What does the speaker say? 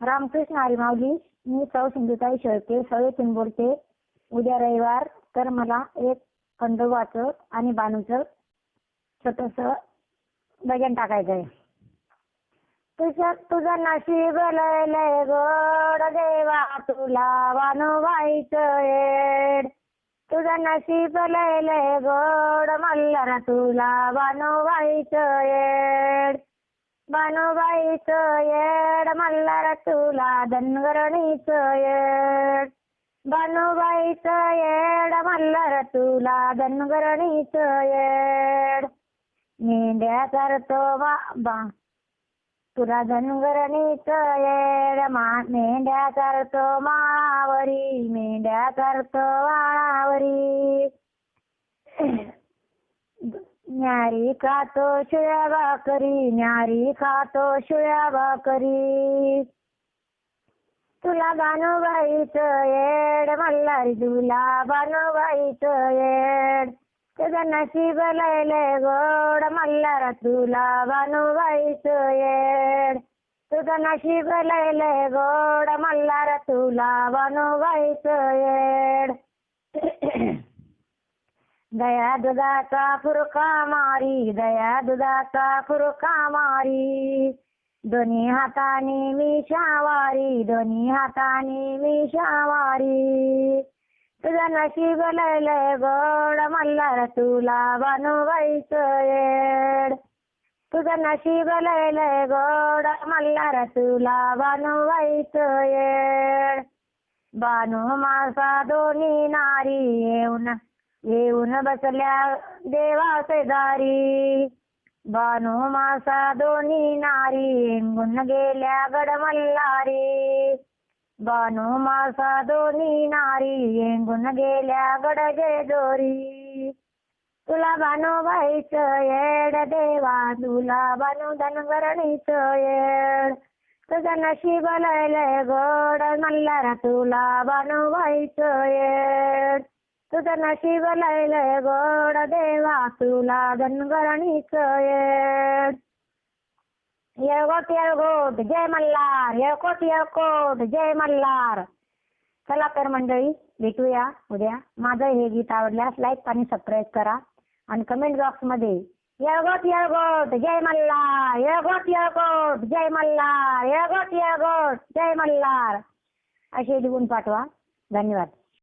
रामकृष्ण हरी माऊली मी सौ सिंधुताई शेळके सवयीतून बोलते. उद्या रविवार तर मला एक खंडोबाचं आणि बानूचं छोटस भजन टाकायचं आहे. तुझ्या तुझं नशीब लय लय गोड देवा तुला वाणूबाईचं येड तुझं नशीब लय लय गोड मल्हार तुला वाणूबाईचं येड बनोबाईच येड मल्हार तुला धनगरणीच येड. बनोबाईच येड मल्हार तुला धनगरणीच येड. मेंढ्या करतो बा तुला धनगरणीच येड मा. मेंढ्या करतो माळावरी मेंढ्या करतो वाळावरी. न्यारी खातो शिळ्या भाकरी न्यारी खातो शिळ्या भाकरी तुला बानूबाईचं येड मल्हारी तुला बानूबाईचं येड. तुझं नशीब लय गोड मल्हार तुला बानूबाईचं येड. तुझं नशीब लय गोड मल्हार तुला बानूबाईचं येड. दया दुधाचा फुरका मारी दया दुधाचा फुरका मारी। दोन्ही हाताने मी शावारी दोन्ही हाताने मी शावारी तुझा नशीब लय लय गोड मल्हार तुला बानूबाईचं येड। तुझं नशीब लय लय गोड मल्हार तुला बानूबाईचं येड। बानू मासा दोन्ही नारी येऊन येऊन बसल्या देवाचे दारी. बानू मासा दोन्ही नारी गुण गेल्या गड मल्हारी बानू मासा दोन्ही नारी गुण गेल्या गड जेजोरी तुला बानो व्हायचं येड देवा तुला बानू धनगरणीचं येड. तुझं नशीब लय गड गोड तुला तुला व्हायचं येड. तुझं नशीब लय लय गोड देवा तुला धनगरणीच येड येळगोट येळकोट जय मल्हार येळकोट येळकोट जय मल्हार चला तर मंडळी भेटूया उद्या माझं हे गीत आवडल्यास लाईक आणि सबस्क्राईब करा आणि कमेंट बॉक्समध्ये येळगोट येळगोट जय मल्हार येळगोट येळगोट जय मल्हार येळगोट येळगोट जय मल्हार असे लिहून पाठवा धन्यवाद